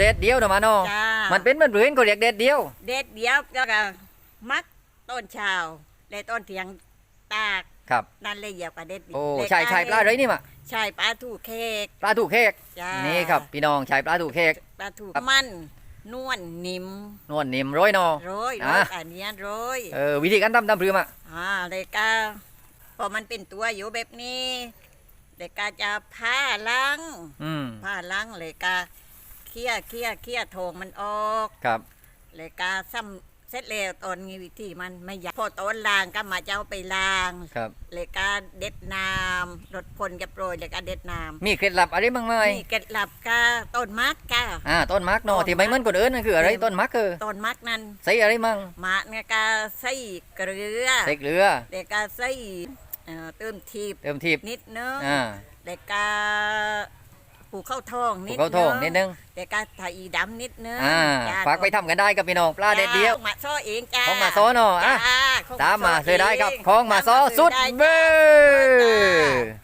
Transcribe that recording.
เด็ดเดียวนะมาเนาะจ้ามันเป็นมันเปลือนก็เรียกเด็ดเดียว เด็ดเดียวแล้วก็มักต้นเช้าและต้นเถียงตากครับ นั่นเลยเหยียบกับเด็ดโอ้เด็ดชายชายปลาอะไรนี่มาชายปลาถูกเค้ก ปลาถูกเค้กจ้านี่ครับพี่น้องชายปลาถูกเค้ก ปลาถูกครับ มันนวลนิ่มนวลนิ่มร้อยเนาะ โรยโรอะ ยอันเนี้ยโรยเออวิธีการทำทำพรือมาอ่าเลยก็พอมันเป็นตัวอยู่แบบนี้เลยก็จะผ้าล้าง อืมผ้าล้างเลยก็ เคี่ยเคี่ยเคี่ยโถงมันออกครับ เลยก็ซ้ำเสร็จแล้วตอนนี้วิธีมันไม่ยากพอตอนล้างก็มาเจ้าไปล้างครับ เลยก็เด็ดน้ำรดพลกับโปรยเลยก็เด็ดน้มีเคล็ดลับอะไรบ้างไหมำนี่เกล็ดลับก็ต้นมักก็อ่าต้นมักเนาะที่ไม่เหมือนคนอื่นนั่นคืออะไรต้นมักคือต้นมักนั้นใส่อะไรมั่งมักเนี่ยก็ใส่เกลือใส่เกลือเด็กก็ใส่เอ่อเติมทีบเติมทิพย์นิดนึงอ่า เด็กก็ป ลูกข้าวทองปลูนิกดข้าวทองนิดนึงเด็กก็ไถดำนิดนึงอ่าจ้ฝากไปทำกันได้กับพี่น้องปลาเด็ดเดียวจ้ามาซ้อเองจ้าของมาซ้อเนาะอะจ้ของตามมาซ้ซื้อได้ครับเของมาซ้อตามสุดซื้อเบ้ไจ้าอ